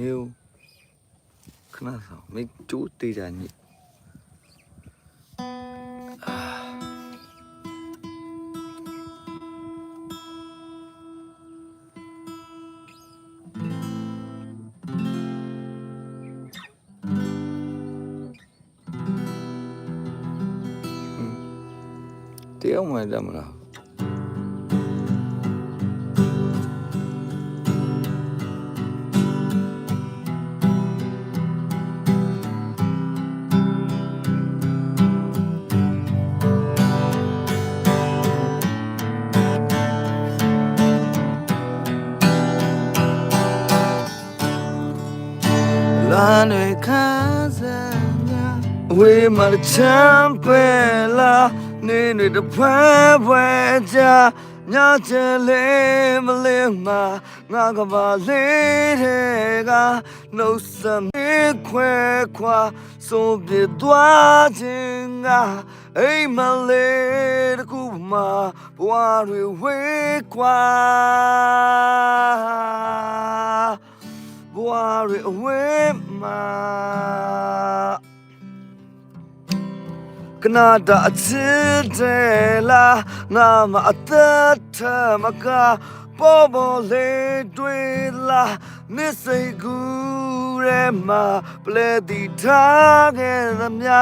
နေဦးခဏဆောင်မင်းကျိုးတေးတာညစ် တရားမှတတ်မလားလာတွေခန်းစားများအဝေးမှာချမ်းပဲလာနေတွေတဖက်ဖွဲကြညချင်လေးမလေးမှာငါကပါလေးတဲ့ကနှုတ်ဆက်မေးခွဲခွာဆုံးပြသွားခြင်းကအိမ်မလေးတကူမှာဘဝတွေဝေးခွာဘွား ရအဝဲမှာကနာတာအချစ်တယ်လားငါမအသက်ထမကပေါ်ပေါ်လေးတွေ့လားမစ်စိတ်ကူရဲမှာပလဲတီထားခဲ့သမျှ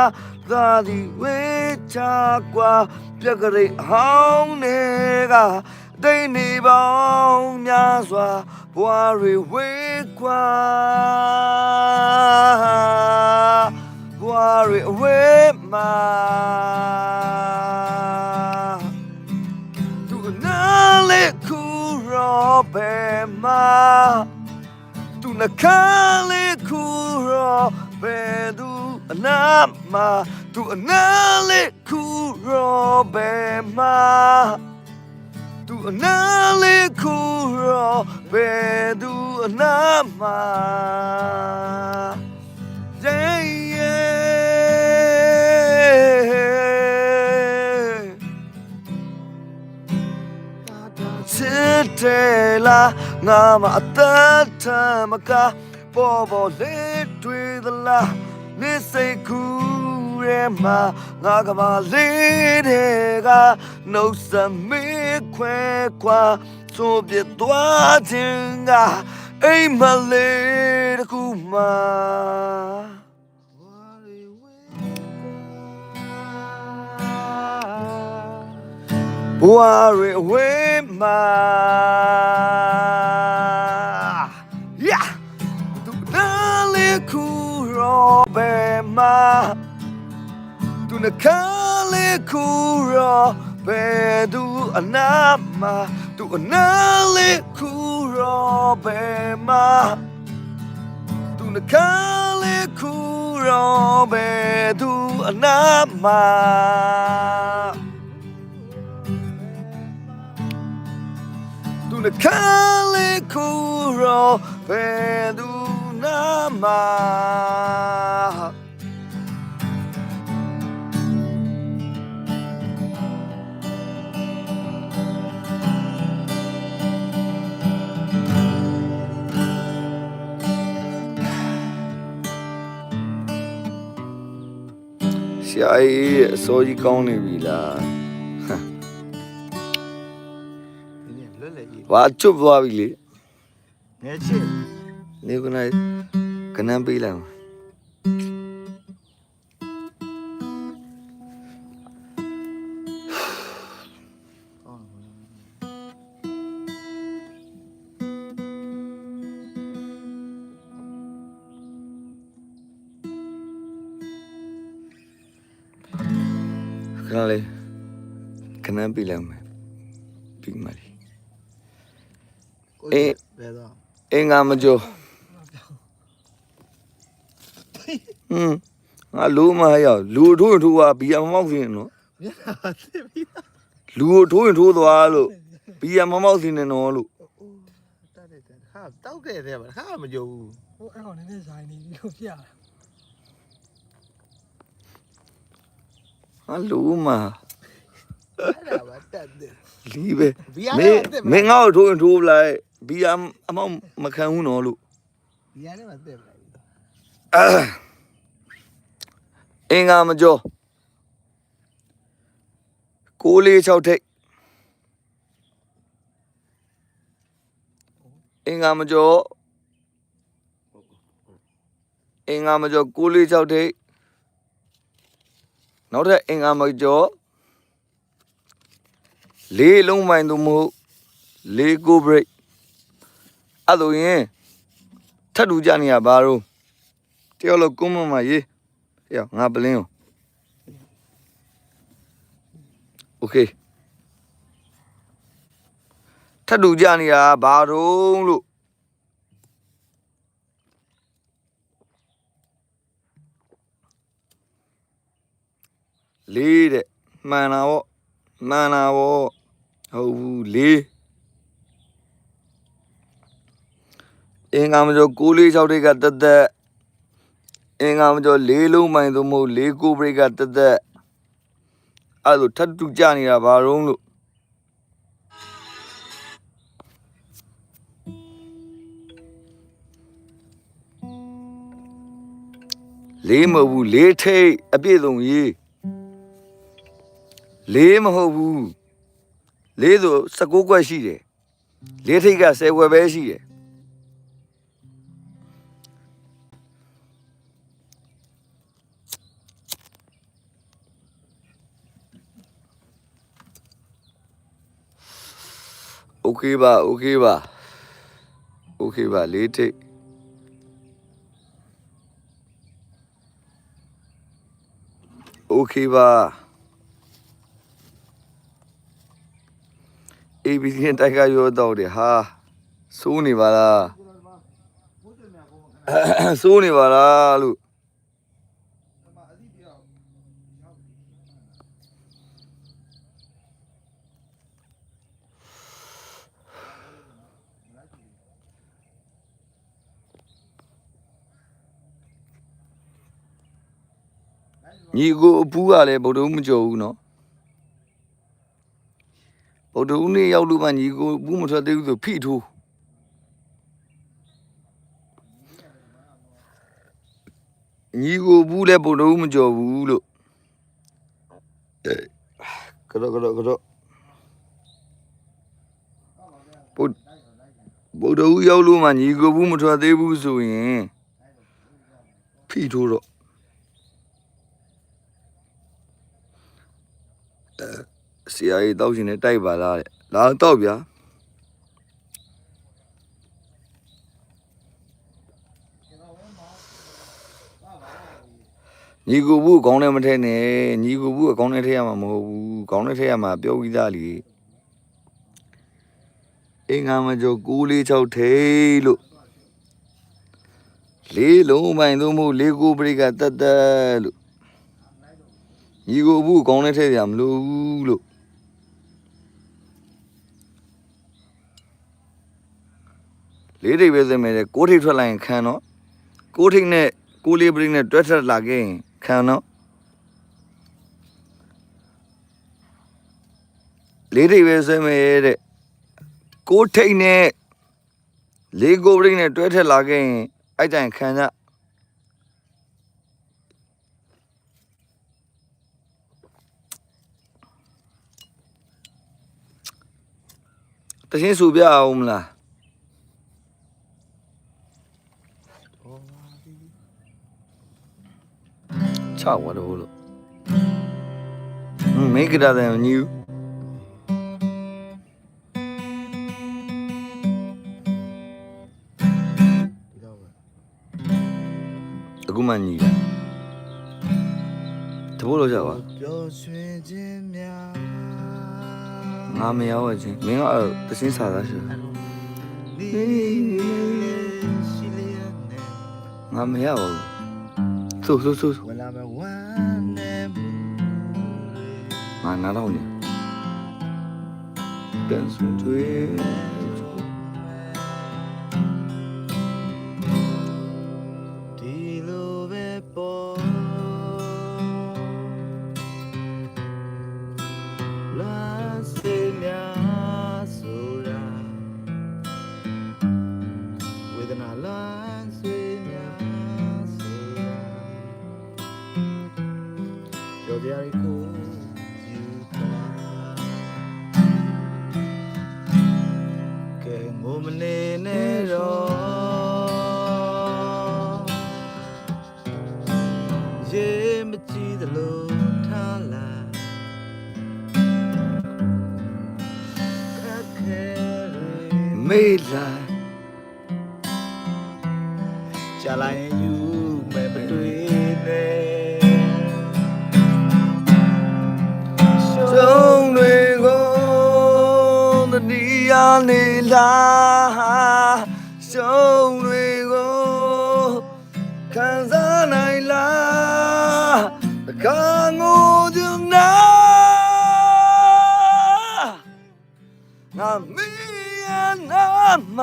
သာဒီဝေးချကွာပြက်ကလေးဟောင်းနေကတိတ်နေပေါင်းများစွာ ဘွားတွေဝေးကွာဘွားတွေအဝေးမှာသူနာလေခုရောပဲမှာသူနခါလေခုရောပဲသူအနာမှာသူအနာလေခုရောပဲမှာ သူအနာလေခုရောပဲသူအနာမှာ Yeah, yeah. ချစ်တယ်လားငါမအသက်ထမကပေါ်ပေါ်လေးတွေ့သလားနေစိတ်ကူ ရဲမှာငါကမလေးတဲ့ကနှုတ်ဆက်မေးခွဲခွာသို့ပြသွားခြင်းကအိမ်မလေးတကူမှာဘဝရဝေးမှာယာသူနာလေးခုရောပဲမှာ သူနခါလေးခုရောပဲသူအနာမှာသူအနာလေးခုရောပဲမှာသူနခါလေးခုရောပဲသူအနာမှာ tu na kale kuro pe du na ma ဆ ရာကြီးရဲ့အစိုးကြီးကောင်းနေပြီလားဘာချွတ်သွားပြီလေငယ်ချစ်နေကနေကနံပေးလိုက် ခဏလေးခဏပြီးလိုက်မယ်ပြီးမှလေးအေးဘယ်တော့အင်္ဂါမကျော်ဟွန်းငါလူမရောက်လူထိုးထိုးကဘီယာမမောက်စင်းနော်မျက်နှာသိပြီလူထိုးထိုးသွားလို့ဘီယာမမောက်စင်းနော်လို့တက်တယ်တက်ခါတောက်တယ်တဲ့ဗျခါမကြုံဘူးဟိုအဲ့ကောင်နည်းနည်းဇိုင်းနေပြီးတော့ပြရတာ အလူမအဲ့ဒါပါတတ်တယ်လီးပဲမင်းမင်းငါ့ကိုထိုးရင်ထိုးပလိုက်ဘီယာအမောက်မခံဘူးနော်လို့ဘီယာနဲ့မတက်ဘူးအင်္ဂါမကြောကိုလေး6ထိပ်အင်္ဂါမကြောအင်္ဂါမကြောကိုလေး6ထိပ် နောက်ထပ်အင်္ဂါမကျော်လေးလုံးမိုင်းသူမဟုတ်လေးကို break အဲ့လိုရင်ထပ်တူကြနေရဘာလို့တယောက်လောက်ကွန်းမမရေး ဟေ့ငါပလင်းရောโอเคထပ်တူကြနေတာဘာတော့လို့ လေးတဲ့မှန်တာဗောမှန်တာဗောဟုတ်ဘူးလေးအင်္ဂါမကျော်6လေး6တိတ်ကတက်တက်အင်္ဂါမကျော်လေးလုံးမိုင်သို့မဟုတ်လေးကိုဘရိတ်ကတက်တက်အဲ့လိုထပ်တူကြနေတာဘာတော့လို့လေးမဟုတ်ဘူးလေးထိတ်အပြည့်စုံရေး လေးမဟုတ်ဘူးလေးဆို16ခွက်ရှိတယ်လေးထိတ်က10ခွက်ပဲရှိတယ် โอเคပါโอเคပါโอเคပါလေးထိတ်โอเคပါ ABC နဲ့တိုက်ကရောတော့တယ်ဟာစိုးနေပါလားစိုးနေပါလားလို့ညီကိုအပူးကလည်းဗုဒ္ဓဦးမကြော်ဘူးနော်ဗု ဒ္ဓဦးနေ့ရောက်လို့မှညီကိုအပူးမထွက်သေးဘူးဆိုဖိထိုးညီကိုအပူးလည်းဗုဒ္ဓဦးမကြော်ဘူးလို့အဲကတော့ကတော့ကတော့ဗုဒ္ဓဗုဒ္ဓဦးရောက်လို့မှညီကိုအပူးမထွက်သေးဘူးဆိုရင်ဖိထိုးတော့ ဆရာကြီးတောက်ရှင်နဲ့တိုက်ပါလားတဲ့လာတောက်ဗျာညီကိုဘူးအကောင်းနဲ့မထဲနဲ့ညီကိုဘူးအကောင်းနဲ့ထဲရမှာမဟုတ်ဘူးအကောင်းနဲ့ထဲရမှာပြောပြီးသားလေအင်္ဂါမကျော်646ထိတ်လို့လေးလုံးပိုင်သုံးဖို့လေးကိုပရိကတတ်တက်လို့ညီကိုဘူးအကောင်းနဲ့ထဲရမလို့ဘူးလို့ လေးထိပ်ပဲစမယ်တဲ့ကိုးထိပ်ထွက်လိုက်ရင်ခံတော့ကိုးထိပ်နဲ့ကိုးလေးပရိနဲ့တွဲထက်လာခဲ့ရင်ခံတော့လေးထိပ်ပဲစမယ်တဲ့ကိုးထိပ်နဲ့လေးကိုးပရိနဲ့တွဲထက်လာခဲ့ရင်အဲ့တိုင်ခံကြတချင်းစုပြအောင်မလား ချဝတ်လို့လို့မိဂရာတဲ့ညူဒီတော့ပဲအခုမှညီတယ်တဘိုးလို့ကြပါပျော်ရွှင်ခြင်းများငါမရောက်ချင်းမင်းကအဲ့တစင်းစားသားရှိဒီရှိလျက်နဲ့ငါမရပါဘူး ဆိုဆိုဆိုဝလာမဝမ်းနဲ့ဘူးငါနား ကြာလာရင်ယူမယ်မတွေ့နဲ့ဆုံးတွေကိုတတိယနေလားဆုံးတွေကိုခံစားနိုင်လားတခါငိုကြနာငါမီးရနာမ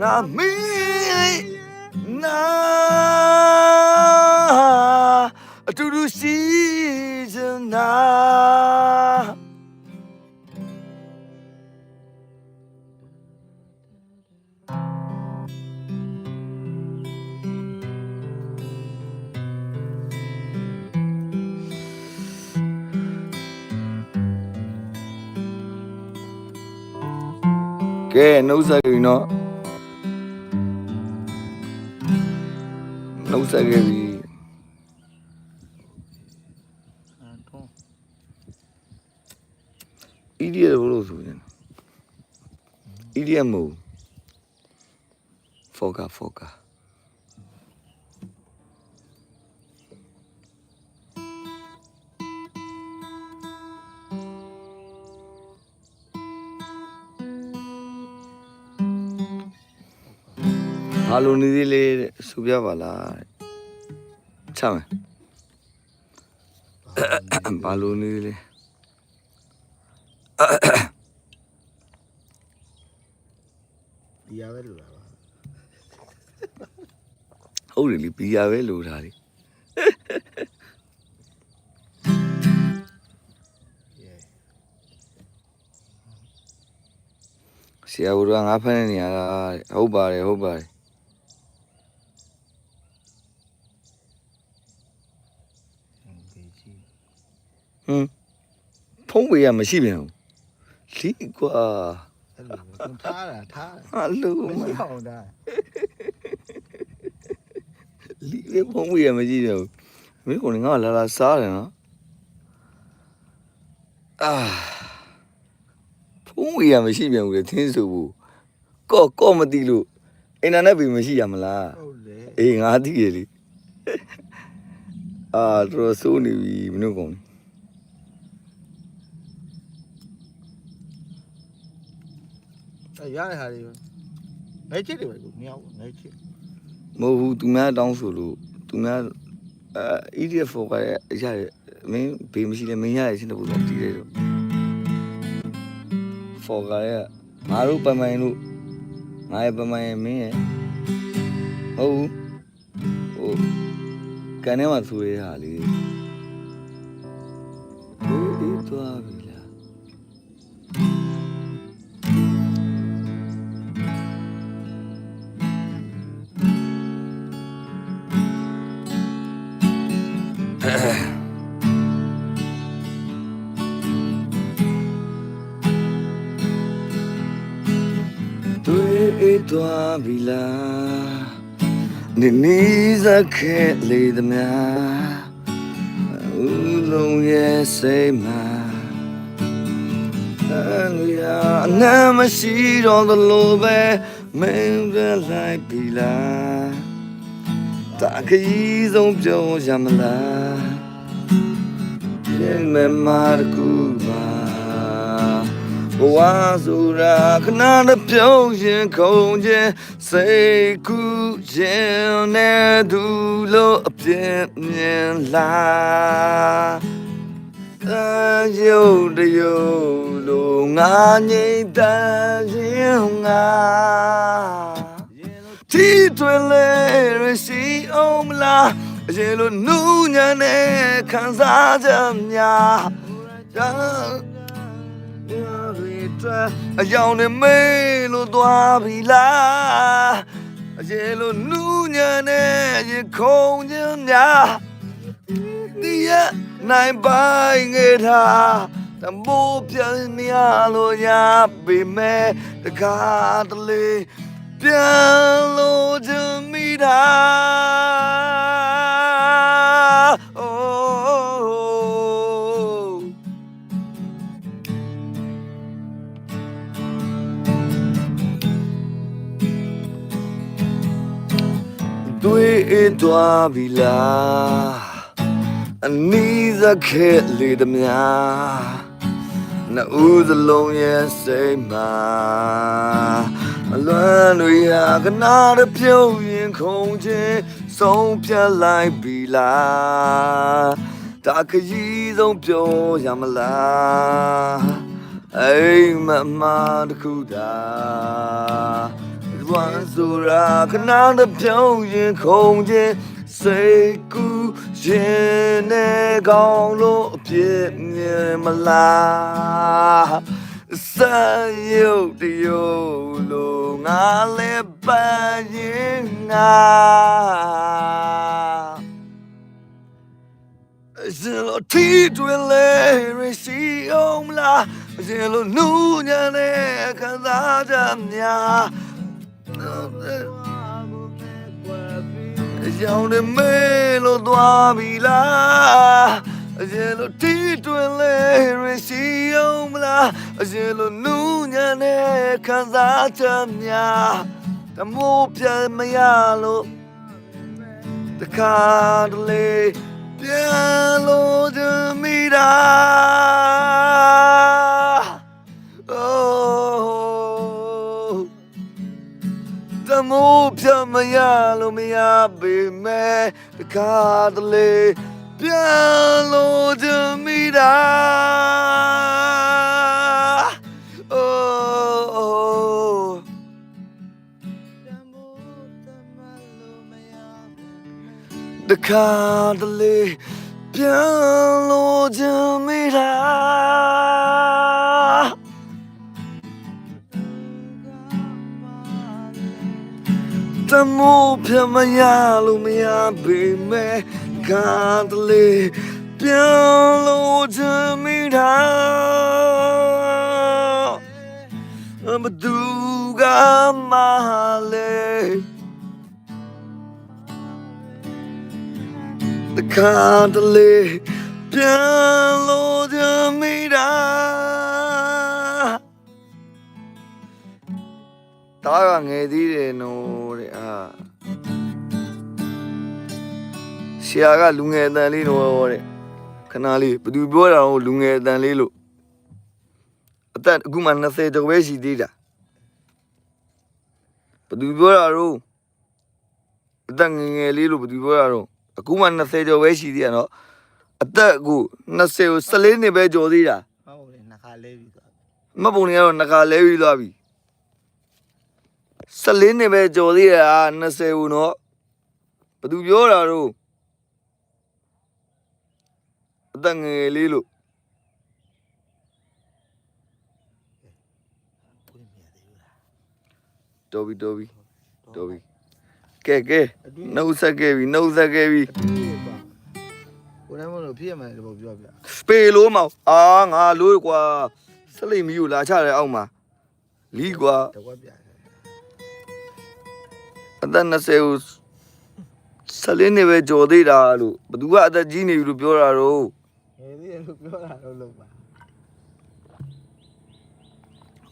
ငါမီးနာအတူတူရှိချင်နာကဲနှုတ်ဆက်ပြီနော် နှုတ်ဆက်ခဲ့ပြီထုံး idiot ဘလို့ ဆိုရင် idiot မဟုတ် foca foca ဘာလို့နေသေးလဲတဲ့ဆိုပြပါလားတဲ့ချမ်းမယ်ဘာလို့နေသေးလဲဒီရပဲလို့လားပါဟုတ်တယ်လေဘီယာပဲလိုတာလေယေဆရာဘုရားငါဖမ်းနေရတာတဲ့ဟုတ်ပါတယ်ဟုတ်ပါတယ် ဘေးကြီး ဟွန်းဖုံးပေးရမရှိပြန်ဘူးလီကွာအဲ့လိုပဲကုန်ထားတာထားတာဟာလူမမရှိအောင်ဒါလီပဲဖုံးပေးရမရှိပြန်ဘူးမင်းကလည်းငါလာလာစားတယ်နော်အာဖုံးပေးရမရှိပြန်ဘူးလေသင်းဆိုဘူးကော့ကော့မသိလို့အင်တာနက်ပြီမရှိရမလားဟုတ်လေအေးငါသိရလေအာတော်တော်စိုးနေပြီမင်းတို့ကောင် အဲ့ရတဲ့ဟာတွေငဲချစ်တယ်ပဲကိုမြောက်ငဲချစ်မဟုတ်ဘူးသူများတောင်းဆိုလို့သူများအဲ EDF 4ကရဲ့အရာရဲ့မင်းဘေးမရှိလဲမင်းရရဲ့ရှင်းတဲ့ပုံစံတည်တယ်တော့4ကရဲ့ငါတို့ပမိုင်လို့ငါရဲ့ပမိုင်ရဲ့မင်းရဲ့ဟုတ်ဘူးဟိုကန်ထဲမှာဆိုရဟာလေအေးအေးသွားပြီ ပြီလားနေနီးစခဲ့လေသမျှဦးလုံးရဲ့စိတ်မှာအန်ရအနာမရှိတော့သလိုပဲမင်းပြလိုက်ပြီလားတာခရီးဆုံးပြောရမလားရင်မမရကူပါ ဘဝဆိုတာခဏတစ်ပြုံးရင်ခုံခြင်းစိတ်ကူးရင်နဲ့သူလို့အပြင်းမြင်လာအယုတ်တယုတ်လို့ငါငိမ့်တန်ရင်ငါတီတွင်လေရရှိအောင်မလားအရင်လိုနူးညံ့တဲ့ခံစားချက်များ ဒါအယောင်နဲ့မေးလို့သွားပြီလားအရေလို့နူးညံ့တဲ့ရေခုံခြင်းများဒီရနိုင်ပိုင်းငယ်တာတမိုးပြန်နေရလို့ရပေမဲ့တကားတလေပြန်လို့ချင်မိတာ Oh တွေ့သွားပြီလားအနီးစခဲ့လေသမျှနှစ်ဦးစလုံးရဲ့စိတ်မှာအလွမ်းတွေဟာကနာတပြုံးရင်ခုန်ခြင်းဆုံးဖြတ်လိုက်ပြီလားတာခရီးဆုံးပြောရမလားအိမ်မမတခုတာ ဝမ်းဆိုရာခနာတပြုံးရင်ခုန်ခြင်းစိတ်ကူးရင်နဲ့ကောင်းလို့အပြစ်မြင်မလားစံရုပ်တရုပ်လို့ငါလည်းပန်းရင်ငါရှင်လို့တီတွင်လေရရှိအောင်လားရှင်လို့နူးညံ့တဲ့ခံစားချက်များ ရောင်နေမေလို့သွားပြီလားအရင်လိုတီးတွင်လေရရှိအောင်မလားအရင်လိုနူးညံ့တဲ့ခံစားချက်များတမိုးပြမရလို့တခါတလေပြန်လို့ချင်မိတာ တမိုးပြမရလို့မရပေမဲ့တခါတလေပြန်လို့ချင်မိတာ Oh တခါတလေပြန်လို့ချင်မိတာ မိုးပြမရလို့မရပေမဲ့ကားတလေပြန်လို့ချင်မိတာမသူကမလဲတကားတလေပြန်လို့ တားကငယ်သေးတယ်နော်တဲ့အာဆရာကလူငယ်အတန်လေးနော်တဲ့ခဏလေးဘယ်သူပြောတာတော့လူငယ်အတန်လေးလို့အသက်အခုမှ20ကျော်ပဲရှိသေးတာဘယ်သူပြောတာတော့အသက်ငယ်ငယ်လေးလို့ဘယ်သူပြောတာတော့အခုမှ20ကျော်ပဲရှိသေးတာနော်အသက်အခု20ကို14နှစ်ပဲကျော်သေးတာမဟုတ်လေနှစ်ခါလဲပြီသွားမတ်ပုံတွေကတော့နှခါလဲပြီးသွားပြီ 14နှစ်ပဲကြော်သေးတာ20ဦးနော်ဘသူပြောတာတော့အသက်ငယ်လေးလို့ကိုယ်မြင်သေးဘူးလားတော်ပြီတော်ပြီတော်ပြီကဲကဲနှုတ်ဆက်ခဲ့ပြီနှုတ်ဆက်ခဲ့ပြီအတွေ့အပါကိုယ်လည်းမလို့ဖြစ်ရမယ်လို့ပြောပြပေလို့မောင်အာငါလို့ကွာစလိတ်မီကိုလာချတယ်အောက်မှာလီကွာတကွက်ပြတယ် အသက်20ဦး14နှစ်ပဲကြော်သေးတာလို့ဘသူကအသက်ကြီးနေပြီလို့ပြောတာတော့ငယ်သေးတယ်လို့ပြောတာတော့လို့ပါ။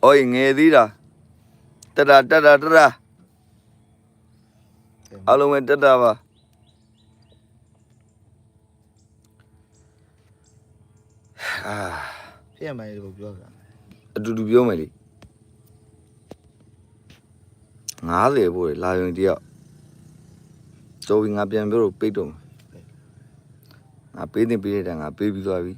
အော်ငယ်သေးတာတတတတတတအလုံးပဲတတပါအာဖြစ်ရမယ်လို့ပြောပြအတူတူပြောမယ်လေ 90ပို့လေလာရင်တယောက်ကျော်ပြီးငါပြန်ပြောတော့ပိတ်တော့မယ်ငါပေးတင်ပေးတဲ့တန်ငါပေးပြီးသွားပြီ